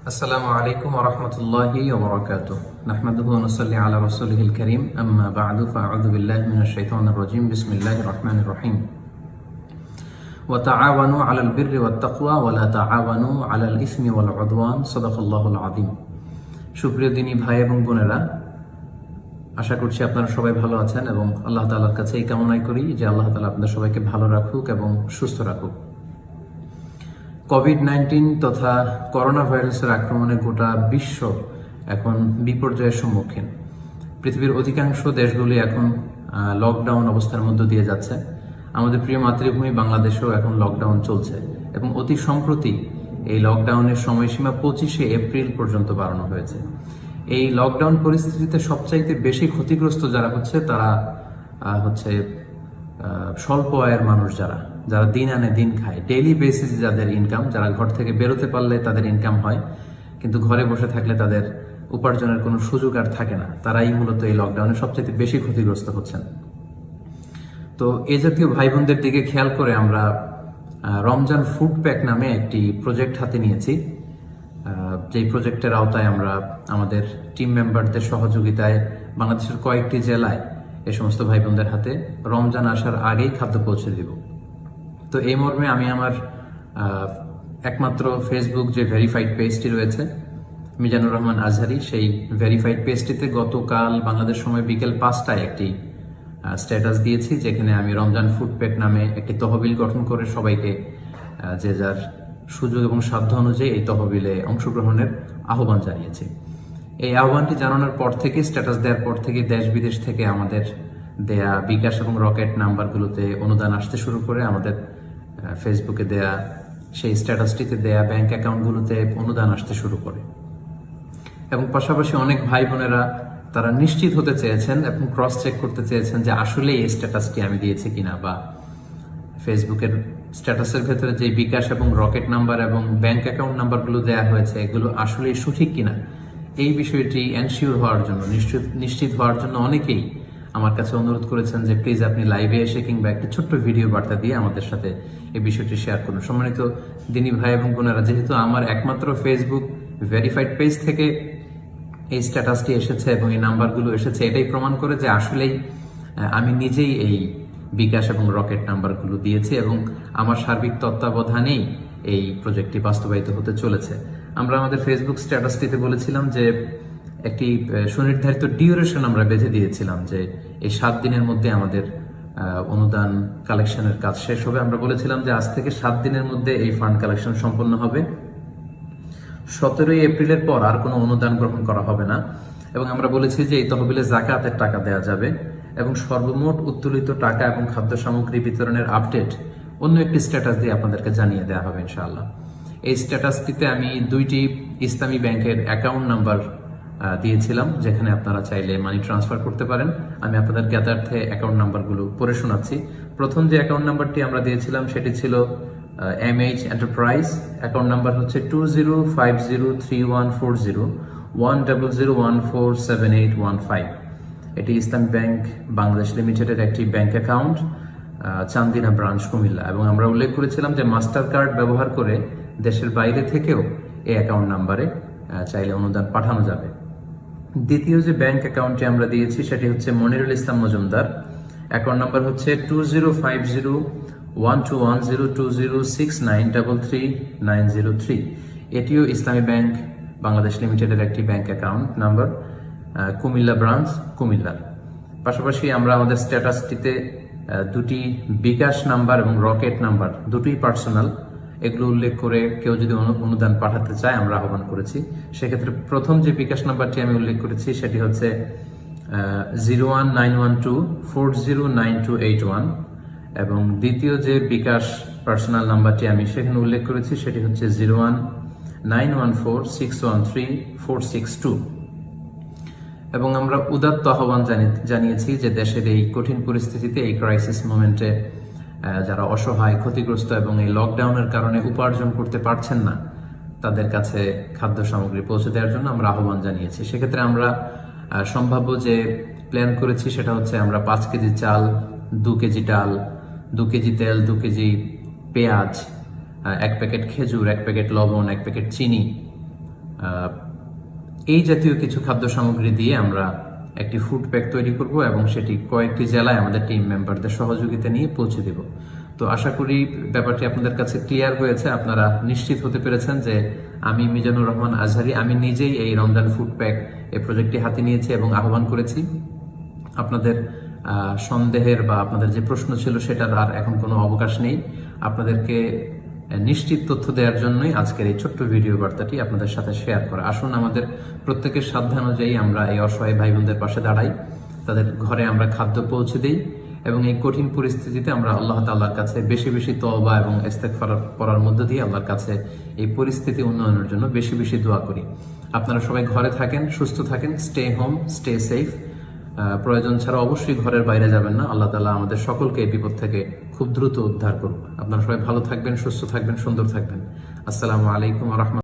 আসসালামু আলাইকুম রহমতুল্লাহি ওবরাকাত নাহমাদুহু নসল্লি আলা রাসূলিহিল কারীম। আম্মা বা'দু ফাআউযু বিল্লাহি মিনাশ শাইতানির রাজীম। বিসমিল্লাহির রহমানির রহিম। ওয়া তাআওয়ানু আলাল বিররি ওয়াত তাকওয়া ওয়া লা তাআওয়ানু আলাল ইসমি ওয়াল উদওয়ান। সাদাকাল্লাহুল আযীম। সুপ্রিয় দিনী ভাই এবং বোনেরা, আশা করছি আপনারা সবাই ভালো আছেন এবং আল্লাহ তাআলার কাছে এই কামনাই করি যে আল্লাহ তাআলা আপনাদের সবাইকে ভালো রাখুক এবং সুস্থ রাখুক। কোভিড নাইন্টিন তথা করোনা ভাইরাসের আক্রমণে গোটা বিশ্ব এখন বিপর্যয়ের সম্মুখীন। পৃথিবীর অধিকাংশ দেশগুলি এখন লকডাউন অবস্থার মধ্য দিয়ে যাচ্ছে। আমাদের প্রিয় মাতৃভূমি বাংলাদেশেও এখন লকডাউন চলছে এবং অতি সম্প্রতি এই লকডাউনের সময়সীমা পঁচিশে এপ্রিল পর্যন্ত বাড়ানো হয়েছে। এই লকডাউন পরিস্থিতিতে সবচাইতে বেশি ক্ষতিগ্রস্ত যারা হচ্ছে তারা হচ্ছে স্বল্প আয়ের মানুষ যারা। যারা দিন আনে দিন খায়। ডেইলি বেসিসে যাদের ইনকাম যারা ঘর থেকে বেরোতে পারলে তাদের ইনকাম হয়, কিন্তু ঘরে বসে থাকলে তাদের উপার্জনের কোনো সুযোগ আর থাকে না। তারাই মূলত এই লকডাউনে সবচেয়ে বেশি ক্ষতিগ্রস্ত হচ্ছেন। তো এ জাতীয় ভাই বোনদের দিকে খেয়াল করে আমরা রমজান ফুড প্যাক নামে একটি প্রজেক্ট হাতে নিয়েছি। যেই প্রজেক্টের আওতায় আমরা আমাদের টিম মেম্বারদের সহযোগিতায় বাংলাদেশের কয়েকটি জেলায় এই সমস্ত ভাই বোনদের হাতে রমজান আসার আগেই খাদ্য পৌঁছে দিব। তো এই মর্মে আমি আমার একমাত্র ফেসবুক যে ভেরিফাইড পেজটি রয়েছে, মিজানুর রহমান আজহারি, সেই ভেরিফাইড পেজটিতে গতকাল বাংলাদেশ সময় বিকেল পাঁচটায় একটি স্ট্যাটাস দিয়েছি, যেখানে আমি রমজান ফুড প্যাক নামে একটি তহবিল গঠন করে সবাইকে যে যার সুযোগ এবং সাধ্য অনুযায়ী এই তহবিলে অংশগ্রহণের আহ্বান জানিয়েছি। এই আহ্বানটি জানানোর পর থেকে স্ট্যাটাস দেওয়ার পর থেকে দেশ বিদেশ থেকে আমাদের দেয়া বিকাশ এবং রকেট নাম্বারগুলোতে অনুদান আসতে শুরু করে আমাদের ফেসবুকে দেয়া, সেই স্ট্যাটাসটিতে দেয়া ব্যাংক অ্যাকাউন্টগুলোতে অনুদান আসতে শুরু করে। এবং পাশাপাশি অনেক ভাই বোনেরা তারা নিশ্চিত হতে চেয়েছেন এবং ক্রস চেক করতে চেয়েছেন যে আসলে এই স্ট্যাটাসটি আমি দিয়েছি কিনা বা ফেসবুকের স্ট্যাটাসের ভেতরে যে বিকাশ এবং রকেট নাম্বার এবং ব্যাংক অ্যাকাউন্ট নাম্বারগুলো দেয়া হয়েছে, এগুলো আসলেই সঠিক কিনা, এই বিষয়টি এনশিওর হওয়ার জন্য, নিশ্চিত নিশ্চিত হওয়ার জন্য অনেকেই আমার কাছে অনুরোধ করেছেন যে প্লিজ আপনি লাইভে এসে কিংবা একটা ছোট্ট ভিডিও বার্তা দিয়ে আমাদের সাথে এই বিষয়টি শেয়ার করুন। সম্মানিত দিনী ভাই এবং বোনেরা, যেহেতু আমার একমাত্র ফেসবুক ভেরিফাইড পেজ থেকে এই স্ট্যাটাসটি এসেছে এবং এই নাম্বারগুলো এসেছে, এটাই প্রমাণ করে যে আসলেই আমি নিজেই এই বিকাশ এবং রকেট নাম্বারগুলো দিয়েছি এবং আমার সার্বিক তত্ত্বাবধানেই এই প্রজেক্টটি বাস্তবায়িত হতে চলেছে। আমরা আমাদের ফেসবুক স্ট্যাটাসটিতে বলেছিলাম যে একটি সুনির্ধারিত ডিউরেশন আমরা বেঁধে দিয়েছিলাম যে এই সাত দিনের মধ্যে আমাদের অনুদান কালেকশনের কাজ শেষ হবে। আমরা বলেছিলাম যে আজ থেকে সাত দিনের মধ্যে এই ফান্ড কালেকশন সম্পন্ন হবে। সতেরোই এপ্রিলের পর আর কোনো অনুদান গ্রহণ করা হবে না এবং আমরা বলেছি যে এই তহবিলে জাকাতের টাকা দেওয়া যাবে এবং সর্বমোট উত্তোলিত টাকা এবং খাদ্য সামগ্রী বিতরণের আপডেট অন্য একটি স্ট্যাটাস দিয়ে আপনাদেরকে জানিয়ে দেওয়া হবে ইনশাআল্লাহ। এই স্ট্যাটাসটিতে আমি দুইটি ইসলামী ব্যাংকের অ্যাকাউন্ট নাম্বার দিয়েছিলাম, যেখানে আপনারা চাইলে মানি ট্রান্সফার করতে পারেন। আমি আপনাদের জ্ঞাতার্থে অ্যাকাউন্ট নাম্বারগুলো পড়ে শোনাচ্ছি। প্রথম যে অ্যাকাউন্ট নাম্বারটি আমরা দিয়েছিলাম, সেটি ছিল M H enterprise account number হচ্ছে two zero five zero three one four zero one double zero one four seven eight one five এটি ইসলাম ব্যাংক বাংলাদেশ লিমিটেডের একটি bank account Chandina branch, Comilla. এবং আমরা উল্লেখ করেছিলাম যে মাস্টার কার্ড ব্যবহার করে দেশের বাইরে থেকেও এই অ্যাকাউন্ট নাম্বারে চাইলে অনুদান পাঠানো যাবে। দ্বিতীয় যে ব্যাংক অ্যাকাউন্টটি আমরা দিয়েছি, সেটি হচ্ছে মনিরুল ইসলাম মজুমদার। অ্যাকাউন্ট নাম্বার হচ্ছে two zero five zero one two one zero two zero six nine double three nine zero three এটিও ইসলামী ব্যাংক, বাংলাদেশ লিমিটেডের একটি bank account number Comilla branch Comilla পাশাপাশি আমরা আমাদের স্ট্যাটাসটিতে দুটি বিকাশ নাম্বার এবং রকেট নাম্বার দুটোই পার্সোনাল এগুলো উল্লেখ করে কেউ যদি অনুদান পাঠাতে চায়, আমরা আহ্বান করেছি। সেক্ষেত্রে প্রথম যে বিকাশ নাম্বারটি আমি উল্লেখ করেছি, সেটি হচ্ছে zero one nine one two four zero nine two eight one এবং দ্বিতীয় যে বিকাশ পার্সোনাল নাম্বারটি আমি সেখানে উল্লেখ করেছি, সেটি হচ্ছে zero one nine one four six one three four six two এবং আমরা উদাত্ত আহ্বান জানি- জানিয়েছি যে দেশের এই কঠিন পরিস্থিতিতে, এই ক্রাইসিস মোমেন্টে যারা অসহায়, ক্ষতিগ্রস্ত এবং এই লকডাউনের কারণে উপার্জন করতে পারছেন না, তাদের কাছে খাদ্য সামগ্রী পৌঁছে দেওয়ার জন্য আমরা আহ্বান জানিয়েছি। সেক্ষেত্রে আমরা সম্ভাব্য যে প্ল্যান করেছি সেটা হচ্ছে আমরা পাঁচ কেজি চাল, দু কেজি ডাল, দু কেজি তেল, দু কেজি পেঁয়াজ এক প্যাকেট খেজুর, এক প্যাকেট লবণ, এক প্যাকেট চিনি এই জাতীয় কিছু খাদ্য সামগ্রী দিয়ে আমরা একটি ফুড প্যাক তৈরি করব এবং সেটি কয়েকটি জেলায় আমাদের টিম মেম্বারদের সহযোগিতা নিয়ে পৌঁছে দেব। তো আশা করি ব্যাপারটি আপনাদের কাছে ক্লিয়ার হয়েছে। আপনারা নিশ্চিত হতে পেরেছেন যে আমি মিজানুর রহমান আজহারি, আমি নিজেই এই রমজান ফুড প্যাক এই প্রজেক্টটি হাতে নিয়েছি এবং আহ্বান করেছি। আপনাদের সন্দেহের বা আপনাদের যে প্রশ্ন ছিল সেটার আর এখন কোনো অবকাশ নেই। আপনাদেরকে নিশ্চিত তথ্য দেওয়ার জন্যই আজকের এই ছোট্ট ভিডিও বার্তাটি আপনাদের সাথে শেয়ার করা। আসুন আমাদের প্রত্যেকের সাধ্য অনুযায়ী আমরা এই অসহায় ভাই বোনদের পাশে দাঁড়াই, তাদের ঘরে আমরা খাদ্য পৌঁছে দিই এবং এই কঠিন পরিস্থিতিতে আমরা আল্লাহ তাল্লাহর কাছে বেশি বেশি তওবা এবং ইস্তেগফার করার মধ্য দিয়ে আল্লাহর কাছে এই পরিস্থিতি উন্নয়নের জন্য বেশি বেশি দোয়া করি। আপনারা সবাই ঘরে থাকেন, সুস্থ থাকেন স্টে হোম স্টে সেফ প্রয়োজন ছাড়া অবশ্যই ঘরের বাইরে যাবেন না। আল্লাহ তালা আমাদের সকলকে এই বিপদ থেকে খুব দ্রুত উদ্ধার করুন আপনারা সবাই ভালো থাকবেন, সুস্থ থাকবেন, সুন্দর থাকবেন। আসসালামু আলাইকুম রহমত